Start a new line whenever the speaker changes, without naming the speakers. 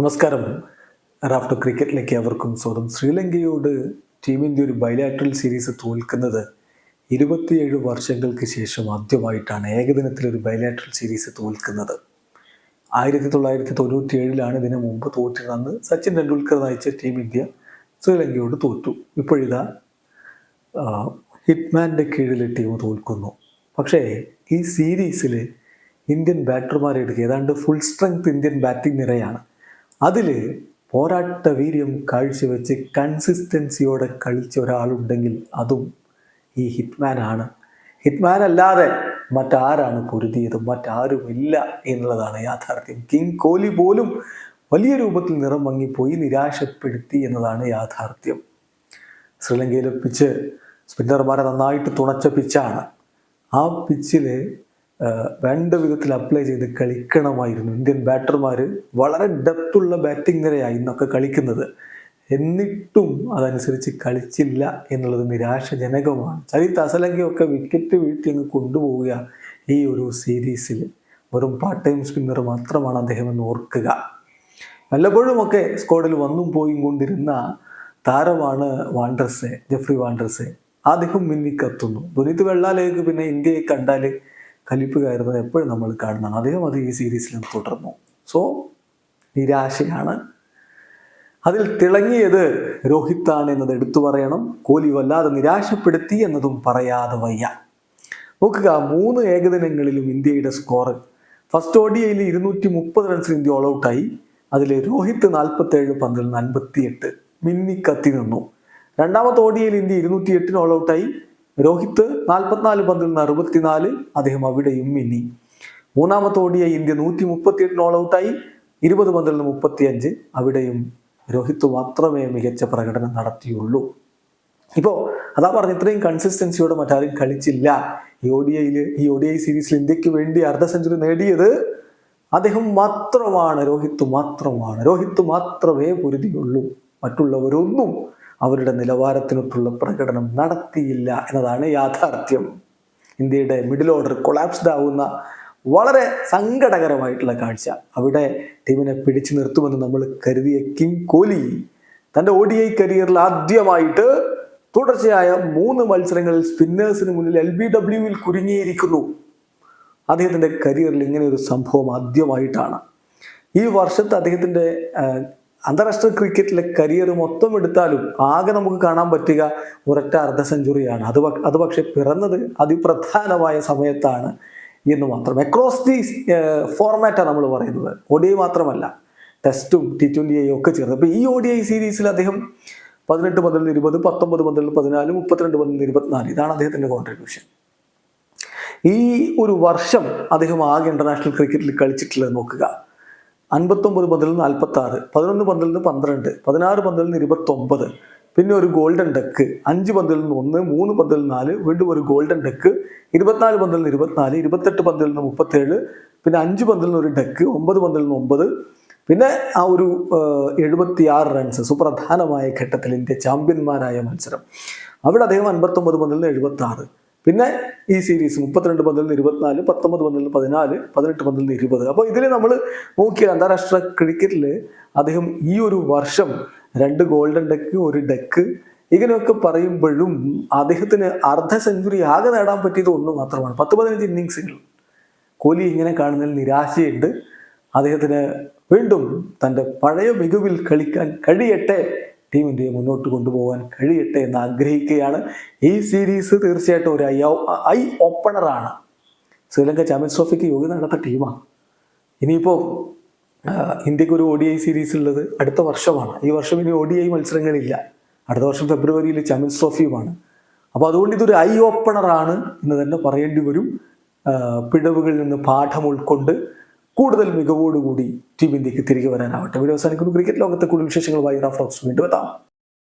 നമസ്കാരം. റാഫ്റ്റോ ക്രിക്കറ്റിലേക്ക് അവർക്കും സ്വാഗതം. ശ്രീലങ്കയോട് ടീം ഇന്ത്യ ഒരു ബൈലാറ്ററൽ സീരീസ് തോൽക്കുന്നത് ഇരുപത്തിയേഴ് വർഷങ്ങൾക്ക് ശേഷം ആദ്യമായിട്ടാണ് ഏകദിനത്തിൽ ഒരു ബൈലാറ്ററൽ സീരീസ് തോൽക്കുന്നത്. ആയിരത്തി തൊള്ളായിരത്തി തൊണ്ണൂറ്റി ഏഴിലാണ് ഇതിനു മുമ്പ് തോറ്റിരുന്നത്. സച്ചിൻ ടെണ്ടുൽക്കർ നയിച്ച ടീം ഇന്ത്യ ശ്രീലങ്കയോട് തോറ്റു. ഇപ്പോഴിതാ ഹിറ്റ്മാന്റെ കീഴിൽ ടീം തോൽക്കുന്നു. പക്ഷേ ഈ സീരീസിൽ ഇന്ത്യൻ ബാറ്റർമാരെ എടുക്കുക ഏതാണ്ട് ഫുൾ സ്ട്രെങ്ത് ഇന്ത്യൻ ബാറ്റിംഗ് നിരയാണ്. അതിൽ പോരാട്ട വീര്യം കാഴ്ചവെച്ച് കൺസിസ്റ്റൻസിയോടെ കളിച്ച ഒരാളുണ്ടെങ്കിൽ അതും ഈ ഹിറ്റ്മാനാണ് ഹിറ്റ്മാൻ അല്ലാതെ മറ്റാരാണ് പൊരുതിയത് മറ്റാരുമില്ല എന്നുള്ളതാണ് യാഥാർത്ഥ്യം. കിങ് കോഹ്ലി പോലും വലിയ രൂപത്തിൽ നിറം മങ്ങിപ്പോയി നിരാശപ്പെടുത്തി എന്നതാണ് യാഥാർത്ഥ്യം. ശ്രീലങ്കയിലെ പിച്ച് സ്പിന്നർമാരെ നന്നായിട്ട് തുണച്ച പിച്ചാണ് ആ പിച്ചിൽ വേണ്ട വിധത്തിൽ അപ്ലൈ ചെയ്ത് കളിക്കണമായിരുന്നു. ഇന്ത്യൻ ബാറ്റർമാർ വളരെ ഡെപ്തുള്ള ബാറ്റിംഗ് നിരയായി ഇന്നൊക്കെ കളിക്കുന്നത്. എന്നിട്ടും അതനുസരിച്ച് കളിച്ചില്ല എന്നുള്ളത് നിരാശജനകമാണ്. ചരിത് അസലങ്കയൊക്കെ വിക്കറ്റ് വീഴ്ത്തി അങ്ങ് കൊണ്ടുപോവുക ഈ ഒരു സീരീസിൽ വെറും പാർട്ട് ടൈം സ്പിന്നർ മാത്രമാണ് അദ്ദേഹം എന്ന് ഓർക്കുക. വല്ലപ്പോഴുമൊക്കെ സ്ക്വാഡിൽ വന്നും പോയും കൊണ്ടിരുന്ന താരമാണ് വാണ്ടർസെ ജെഫ്രി വാണ്ടർസെ അദ്ദേഹം മിന്നിക്കത്തുന്നു ദുരിത് വെള്ളാലേക്ക് പിന്നെ ഇന്ത്യയെ കണ്ടാൽ കലിപ്പ് കയറുന്നത് എപ്പോഴും നമ്മൾ കാണുന്നതാണ് അദ്ദേഹം അത് ഈ സീരീസിലും തുടർന്നു. സോ നിരാശയാണ്. അതിൽ തിളങ്ങിയത് രോഹിത്താണ് എന്നത് എടുത്തു പറയണം. കോഹ്ലി വല്ലാതെ നിരാശപ്പെടുത്തി എന്നതും പറയാതെ വയ്യ. നോക്കുക മൂന്ന് ഏകദിനങ്ങളിലും ഇന്ത്യയുടെ സ്കോർ ഫസ്റ്റ് ഓഡിയയിൽ ഇരുന്നൂറ്റി മുപ്പത് റൺസിന് ഇന്ത്യ ഓൾ ഔട്ടായി അതിൽ രോഹിത് നാൽപ്പത്തേഴ് പന്തിൽ നിന്ന് അൻപത്തിയെട്ട് മിന്നി കത്തി നിന്നു. രണ്ടാമത്തെ ഓഡിയയിൽ ഇന്ത്യ ഇരുന്നൂറ്റി എട്ടിന് ഓൾ ഔട്ടായി രോഹിത് നാൽപ്പത്തിനാല് പന്തിൽ നിന്ന് അറുപത്തിനാല് അദ്ദേഹം അവിടെയും മിന്നി മൂന്നാമത്തെ ഓടിയ ഇന്ത്യ നൂറ്റി മുപ്പത്തി എട്ടിന് ഓൾ ഔട്ടായി ഇരുപത് പന്തിൽ നിന്ന് മുപ്പത്തിയഞ്ച്. അവിടെയും രോഹിത് മാത്രമേ മികച്ച പ്രകടനം നടത്തിയുള്ളൂ. ഇപ്പോ അതാ പറഞ്ഞ ഇത്രയും കൺസിസ്റ്റൻസിയോടെ മറ്റാരും കളിച്ചില്ല. ഈ ഒഡിഐയിൽ ഈ ഒഡിഐ സീരീസിൽ ഇന്ത്യയ്ക്ക് വേണ്ടി അർദ്ധ സെഞ്ചുറി നേടിയത് അദ്ദേഹം മാത്രമാണ് രോഹിത് മാത്രമാണ്. രോഹിത് മാത്രമേ പൊരുതിയുള്ളൂ. മറ്റുള്ളവരൊന്നും അവരുടെ നിലവാരത്തിനൊത്തുള്ള പ്രകടനം നടത്തിയില്ല എന്നതാണ് യാഥാർത്ഥ്യം. ഇന്ത്യയുടെ മിഡിൽ ഓർഡർ കൊളാപ്സ്ഡ് ആവുന്ന വളരെ സങ്കടകരമായിട്ടുള്ള കാഴ്ച. അവിടെ ടീമിനെ പിടിച്ചു നിർത്തുമെന്ന് നമ്മൾ കരുതിയ കിങ് കോഹ്ലി തന്റെ ഒ ഡി ഐ കരിയറിൽ ആദ്യമായിട്ട് തുടർച്ചയായ മൂന്ന് മത്സരങ്ങളിൽ സ്പിന്നേഴ്സിന് മുന്നിൽ എൽ ബി ഡബ്ല്യുവിൽ കുരുങ്ങിയിരിക്കുന്നു. അദ്ദേഹത്തിന്റെ കരിയറിൽ ഇങ്ങനെ ഒരു സംഭവം ആദ്യമായിട്ടാണ്. ഈ വർഷത്തെ അദ്ദേഹത്തിന്റെ അന്താരാഷ്ട്ര ക്രിക്കറ്റിലെ കരിയർ മൊത്തം എടുത്താലും ആകെ നമുക്ക് കാണാൻ പറ്റുക ഒരൊറ്റ അർദ്ധ സെഞ്ചുറിയാണ്. അത് അത് പക്ഷെ പിറന്നത് അതിപ്രധാനമായ സമയത്താണ് എന്ന് മാത്രം. അക്രോസ് ദി ഫോർമാറ്റാണ് നമ്മൾ പറയുന്നത്. ഒ ഡി ഐ മാത്രമല്ല. ടെസ്റ്റും ടി ട്വന്റിയെയും ഒക്കെ ചേർന്ന്. അപ്പോൾ ഈ ഒ ഡി ഐ സീരീസിൽ അദ്ദേഹം പതിനെട്ട് പന്ത്രണ്ട് ഇരുപത് പത്തൊമ്പത് പന്ത്രണ്ട് പതിനാല് മുപ്പത്തിരണ്ട് പന്ത്രണ്ട് ഇരുപത്തിനാല് ഇതാണ് അദ്ദേഹത്തിന്റെ കോൺട്രിബ്യൂഷൻ ഈ ഒരു വർഷം അദ്ദേഹം ആകെ ഇന്റർനാഷണൽ ക്രിക്കറ്റിൽ കളിച്ചിട്ടുള്ളത് നോക്കുക. അൻപത്തൊമ്പത് പന്തിൽ നിന്ന് നാൽപ്പത്തി ആറ് പതിനൊന്ന് പന്തിൽ നിന്ന് പന്ത്രണ്ട് പതിനാറ് പന്തിൽ നിന്ന് ഇരുപത്തൊമ്പത് പിന്നെ ഒരു ഗോൾഡൻ ഡെക്ക് അഞ്ച് പന്തിൽ നിന്ന് ഒന്ന് മൂന്ന് പന്തിൽ നിന്ന് നാല് വീണ്ടും ഒരു ഗോൾഡൻ ഡെക്ക് ഇരുപത്തിനാല് പന്തിൽ നിന്ന് ഇരുപത്തിനാല് ഇരുപത്തെട്ട് പന്തിൽ നിന്ന് മുപ്പത്തേഴ് പിന്നെ അഞ്ച് പന്തിൽ നിന്ന് ഒരു ഡെക്ക് ഒമ്പത് പന്തിൽ നിന്ന് ഒമ്പത് പിന്നെ ആ ഒരു എഴുപത്തി ആറ് റൺസ് സുപ്രധാനമായ ഘട്ടത്തിൽ ഇന്ത്യ ചാമ്പ്യന്മാരായ മത്സരം അവിടെ അദ്ദേഹം അൻപത്തൊമ്പത് പന്തിൽ നിന്ന് എഴുപത്തി ആറ് പിന്നെ ഈ സീരീസ് മുപ്പത്തിരണ്ട് പന്തിൽ നിന്ന് ഇരുപത്തിനാല് പത്തൊമ്പത് പന്തിൽ നിന്ന് പതിനാല് പതിനെട്ട് പന്തിൽ നിന്ന് ഇരുപത്. അപ്പോൾ ഇതിൽ നമ്മൾ നോക്കിയാൽ അന്താരാഷ്ട്ര ക്രിക്കറ്റിൽ അദ്ദേഹം ഈ ഒരു വർഷം രണ്ട് ഗോൾഡൻ ഡെക്ക് ഒരു ഡെക്ക് ഇങ്ങനെയൊക്കെ പറയുമ്പോഴും അദ്ദേഹത്തിന് അർദ്ധ സെഞ്ചുറി ആകെ നേടാൻ പറ്റിയത് ഒന്ന് മാത്രമാണ്. പത്ത് പതിനഞ്ച് ഇന്നിങ്സുകൾ കോഹ്ലി ഇങ്ങനെ കാണുന്നതിൽ നിരാശയുണ്ട്. അദ്ദേഹത്തിന് വീണ്ടും തന്റെ പഴയ മികവിൽ കളിക്കാൻ കഴിയട്ടെ ടീം ഇന്ത്യയെ മുന്നോട്ട് കൊണ്ടുപോകാൻ കഴിയട്ടെ എന്ന് ആഗ്രഹിക്കുകയാണ് ഈ സീരീസ് തീർച്ചയായിട്ടും ഒരു ഐ ഓപ്പണറാണ് ശ്രീലങ്ക ചാമ്പ്യൻസ് ട്രോഫിക്ക് യോഗ്യത നടത്ത ടീമാണ് ഇനിയിപ്പോൾ ഇന്ത്യയ്ക്ക് ഒരു ഒ ഡി ഐ സീരീസ് ഉള്ളത് അടുത്ത വർഷമാണ്. ഈ വർഷം ഇനി ഒ ഡി ഐ മത്സരങ്ങളില്ല. അടുത്ത വർഷം ഫെബ്രുവരിയിൽ ചാമ്പ്യൻസ് ട്രോഫിയുമാണ് അപ്പോൾ അതുകൊണ്ട് ഇതൊരു ഐ ഓപ്പണറാണ് എന്ന് തന്നെ പറയേണ്ടി വരും. പിഴവുകളിൽ നിന്ന് പാഠം ഉൾക്കൊണ്ട് കൂടുതൽ മികവോടുകൂടി ടീം ഇന്ത്യയ്ക്ക് തിരികെ വരാനാവട്ടെ. വീഡിയോ അവസാനിക്കുന്നു. ക്രിക്കറ്റ് ലോകത്തെ കൂടുതൽ വിശേഷങ്ങളുമായി റാഫ് വീണ്ടും എത്താം.